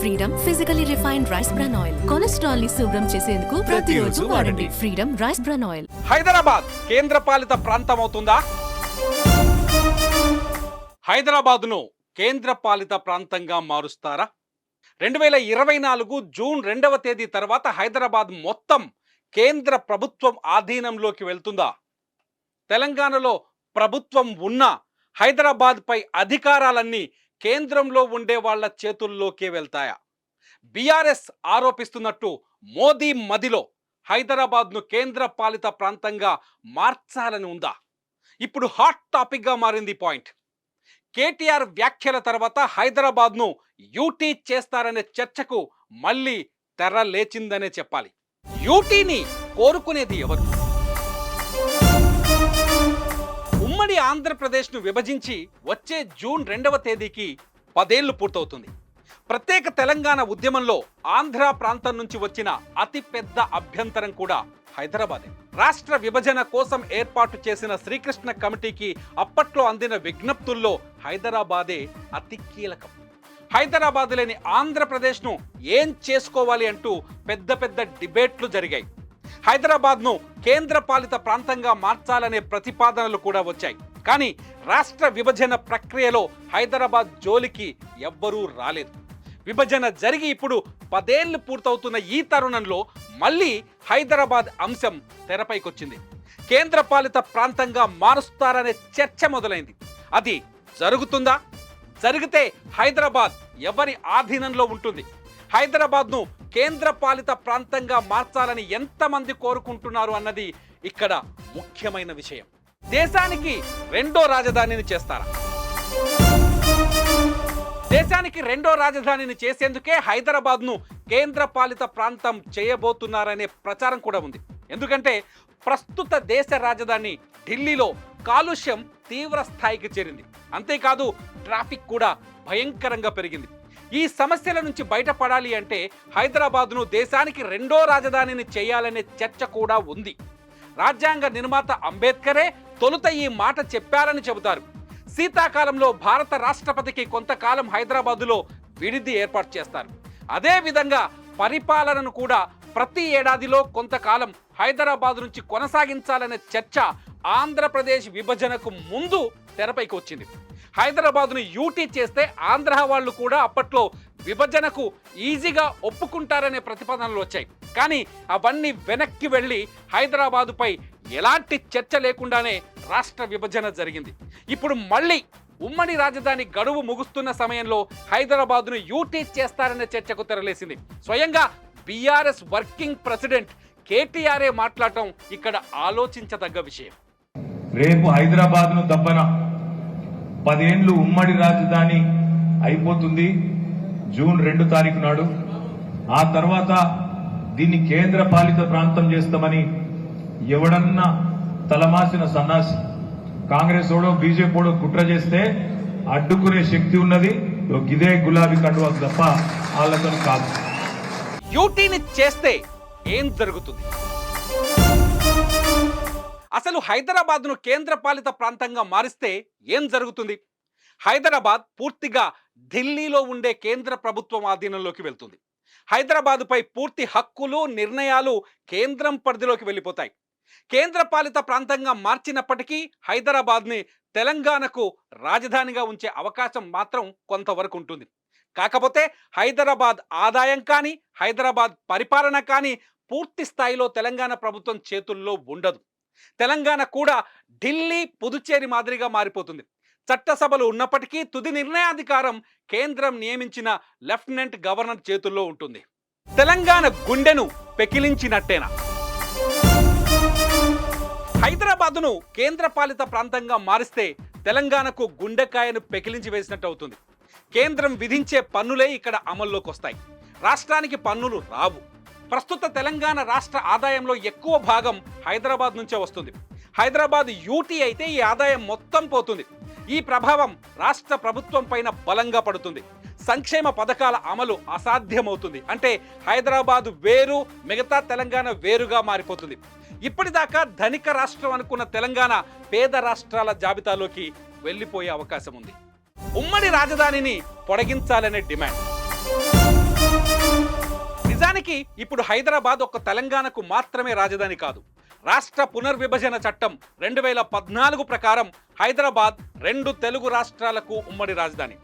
Freedom physically refined rice bran oil కొలెస్ట్రాల్ని శుభ్రం చేసేందుకు ప్రతిరోజు వాడండి. Freedom rice bran oil Hyderabad కేంద్రపాలిత ప్రాంతం అవుతుందా హైదరాబాద్ను కేంద్రపాలిత ప్రాంతంగా మారుస్తారా? రెండు వేల ఇరవై నాలుగు జూన్ రెండవ తేదీ తర్వాత హైదరాబాద్ మొత్తం కేంద్ర ప్రభుత్వం ఆధీనంలోకి వెళ్తుందా? తెలంగాణలో ప్రభుత్వం ఉన్న హైదరాబాద్పై అధికారాలన్నీ కేంద్రంలో ఉండే వాళ్ళ చేతుల్లోకే వెళ్తాయా? బీఆర్ఎస్ ఆరోపిస్తున్నట్టు మోదీ మదిలో హైదరాబాద్ను కేంద్ర పాలిత ప్రాంతంగా మార్చాలని ఉందా? ఇప్పుడు హాట్ టాపిక్గా మారింది పాయింట్. కేటీఆర్ వ్యాఖ్యల తర్వాత హైదరాబాద్ను యూటీ చేస్తారనే చర్చకు మళ్ళీ తెర లేచిందనే చెప్పాలి. యూటీని కోరుకునేది ఎవరు? ఉమ్మడి ఆంధ్రప్రదేశ్ను విభజించి వచ్చే జూన్ రెండవ తేదీకి పదేళ్ళు పూర్తవుతుంది. ప్రత్యేక తెలంగాణ ఉద్యమంలో ఆంధ్ర ప్రాంతం నుంచి వచ్చిన అతిపెద్ద అభ్యంతరం కూడా హైదరాబాదే. రాష్ట్ర విభజన కోసం ఏర్పాటు చేసిన శ్రీకృష్ణ కమిటీకి అప్పట్లో అందిన విజ్ఞప్తుల్లో హైదరాబాదే అతి కీలకం. హైదరాబాద్ లేని ఆంధ్రప్రదేశ్ను ఏం చేసుకోవాలి అంటూ పెద్ద పెద్ద డిబేట్లు జరిగాయి. హైదరాబాద్ను కేంద్రపాలిత ప్రాంతంగా మార్చాలనే ప్రతిపాదనలు కూడా వచ్చాయి. కానీ రాష్ట్ర విభజన ప్రక్రియలో హైదరాబాద్ జోలికి ఎవ్వరూ రాలేదు. విభజన జరిగి ఇప్పుడు పదేళ్ళు పూర్తవుతున్న ఈ తరుణంలో మళ్ళీ హైదరాబాద్ అంశం తెరపైకొచ్చింది. కేంద్రపాలిత ప్రాంతంగా మారుస్తారనే చర్చ మొదలైంది. అది జరుగుతుందా? జరిగితే హైదరాబాద్ ఎవరి ఆధీనంలో ఉంటుంది? హైదరాబాద్ను కేంద్రపాలిత ప్రాంతంగా మార్చాలని ఎంతమంది కోరుకుంటున్నారు అన్నది ఇక్కడ ముఖ్యమైన విషయం. దేశానికి రెండో రాజధానిని చేస్తారా? దేశానికి రెండో రాజధానిని చేసేందుకే హైదరాబాద్ను కేంద్రపాలిత ప్రాంతం చేయబోతున్నారనే ప్రచారం కూడా ఉంది. ఎందుకంటే ప్రస్తుత దేశ రాజధాని ఢిల్లీలో కాలుష్యం తీవ్ర స్థాయికి చేరింది. అంతేకాదు ట్రాఫిక్ కూడా భయంకరంగా పెరిగింది. ఈ సమస్యల నుంచి బయటపడాలి అంటే హైదరాబాద్ను దేశానికి రెండో రాజధానిని చేయాలనే చర్చ కూడా ఉంది. రాజ్యాంగ నిర్మాత అంబేద్కరే తొలుత ఈ మాట చెప్పారని చెబుతారు. శీతాకాలంలో భారత రాష్ట్రపతికి కొంతకాలం హైదరాబాదులో విడిది ఏర్పాటు చేస్తారు. అదే విధంగా పరిపాలనను కూడా ప్రతి ఏడాదిలో కొంతకాలం హైదరాబాద్ నుంచి కొనసాగించాలనే చర్చ ఆంధ్రప్రదేశ్ విభజనకు ముందు తెరపైకి వచ్చింది హైదరాబాద్ను యూటీ చేస్తే ఆంధ్ర వాళ్ళు కూడా అప్పట్లో విభజనకు ఈజీగా ఒప్పుకుంటారనే ప్రతిపాదనలు వచ్చాయి. కానీ అవన్నీ వెనక్కి వెళ్ళి హైదరాబాదుపై ఎలాంటి చర్చ లేకుండానే రాష్ట్ర విభజన జరిగింది. ఇప్పుడు మళ్ళీ ఉమ్మడి రాజధాని గడువు ముగుస్తున్న సమయంలో హైదరాబాద్ను యూటీ చేస్తారనే చర్చకు తెరలేసింది. స్వయంగా బీఆర్ఎస్ వర్కింగ్ ప్రెసిడెంట్ కేటీఆర్ఏ మాట్లాడటం ఇక్కడ ఆలోచించదగ్గ విషయం. రేపు హైదరాబాద్ను దబ్బన పదేండ్లు ఉమ్మడి రాజధాని అయిపోతుంది. జూన్ రెండు తారీఖు నాడు. ఆ తర్వాత దీన్ని కేంద్ర పాలిత ప్రాంతం చేస్తామని ఎవడన్నా తలమాసిన సన్నాసి కాంగ్రెస్ ఓడో బీజేపీ ఓడో కుట్ర చేస్తే అడ్డుకునే శక్తి ఉన్నది. ఇదే గులాబీ కండువా తప్ప వాళ్ళతో కాదు. యూటీని చేస్తే ఏం జరుగుతుంది? అసలు హైదరాబాద్ను కేంద్రపాలిత ప్రాంతంగా మారిస్తే ఏం జరుగుతుంది? హైదరాబాద్ పూర్తిగా ఢిల్లీలో ఉండే కేంద్ర ప్రభుత్వం ఆధీనంలోకి వెళ్తుంది. హైదరాబాదుపై పూర్తి హక్కులు నిర్ణయాలు కేంద్రం పరిధిలోకి వెళ్ళిపోతాయి. కేంద్రపాలిత ప్రాంతంగా మార్చినప్పటికీ హైదరాబాద్ని తెలంగాణకు రాజధానిగా ఉంచే అవకాశం మాత్రం కొంతవరకు ఉంటుంది. కాకపోతే హైదరాబాద్ ఆదాయం కానీ హైదరాబాద్ పరిపాలన కానీ పూర్తి స్థాయిలో తెలంగాణ ప్రభుత్వం చేతుల్లో ఉండదు. తెలంగాణ కూడా ఢిల్లీ పుదుచ్చేరి మాదిరిగా మారిపోతుంది. చట్టసభలు ఉన్నప్పటికీ తుది నిర్ణయాధికారం కేంద్రం నియమించిన లెఫ్టినెంట్ గవర్నర్ చేతుల్లో ఉంటుంది. తెలంగాణ గుండెను పెకిలించినట్టేనా? హైదరాబాదును కేంద్రపాలిత ప్రాంతంగా మారిస్తే తెలంగాణకు గుండెకాయను పెకిలించి వేసినట్టు అవుతుంది. కేంద్రం విధించే పన్నులే ఇక్కడ అమల్లోకి వస్తాయి రాష్ట్రానికి పన్నులు రావు. ప్రస్తుత తెలంగాణ రాష్ట్ర ఆదాయంలో ఎక్కువ భాగం హైదరాబాద్ నుంచే వస్తుంది. హైదరాబాద్ యూటీ అయితే ఈ ఆదాయం మొత్తం పోతుంది. ఈ ప్రభావం రాష్ట్ర ప్రభుత్వం పైన బలంగా పడుతుంది. సంక్షేమ పథకాల అమలు అసాధ్యమవుతుంది. అంటే హైదరాబాద్ వేరు మిగతా తెలంగాణ వేరుగా మారిపోతుంది. ఇప్పటిదాకా ధనిక రాష్ట్రం అనుకున్న తెలంగాణ పేద రాష్ట్రాల జాబితాలోకి వెళ్ళిపోయే అవకాశం ఉంది. ఉమ్మడి రాజధానిని పొడిగించాలనే డిమాండ్. నిజానికి ఇప్పుడు హైదరాబాద్ ఒక తెలంగాణకు మాత్రమే రాజధాని కాదు. రాష్ట్ర పునర్విభజన చట్టం రెండు వేల పద్నాలుగు ప్రకారం హైదరాబాద్ రెండు తెలుగు రాష్ట్రాలకు ఉమ్మడి రాజధాని.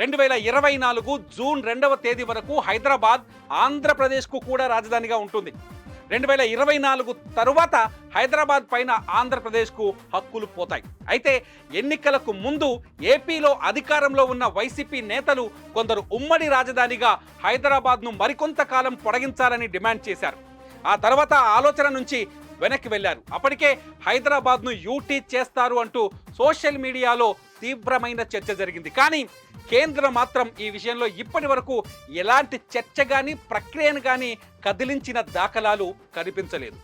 రెండు వేల ఇరవై నాలుగు జూన్ రెండవ తేదీ వరకు హైదరాబాద్ ఆంధ్రప్రదేశ్కు కూడా రాజధానిగా ఉంటుంది. రెండు వేల ఇరవై నాలుగు తరువాత హైదరాబాద్ పైన ఆంధ్రప్రదేశ్కు హక్కులు పోతాయి. అయితే ఎన్నికలకు ముందు ఏపీలో అధికారంలో ఉన్న వైసీపీ నేతలు కొందరు ఉమ్మడి రాజధానిగా హైదరాబాద్ను మరికొంతకాలం పొడగించాలని డిమాండ్ చేశారు. ఆ తర్వాత ఆలోచన నుంచి వెనక్కి వెళ్ళారు అప్పటికే హైదరాబాద్ను యూటీ చేస్తారు అంటూ సోషల్ మీడియాలో తీవ్రమైన చర్చ జరిగింది. కానీ కేంద్రం మాత్రం ఈ విషయంలో ఇప్పటి వరకు ఎలాంటి చర్చ కానీ ప్రక్రియను కానీ కదిలించిన దాఖలాలు కనిపించలేదు.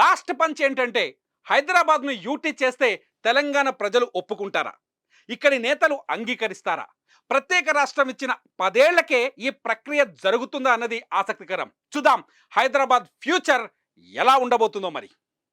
లాస్ట్ పంచ్ ఏంటంటే హైదరాబాద్ను యూటీ చేస్తే తెలంగాణ ప్రజలు ఒప్పుకుంటారా? ఇక్కడి నేతలు అంగీకరిస్తారా? ప్రత్యేక రాష్ట్రం ఇచ్చిన పదేళ్ళకే ఈ ప్రక్రియ జరుగుతుందా అన్నది ఆసక్తికరం. చూద్దాం హైదరాబాద్ ఫ్యూచర్ ఎలా ఉండబోతుందో మరి.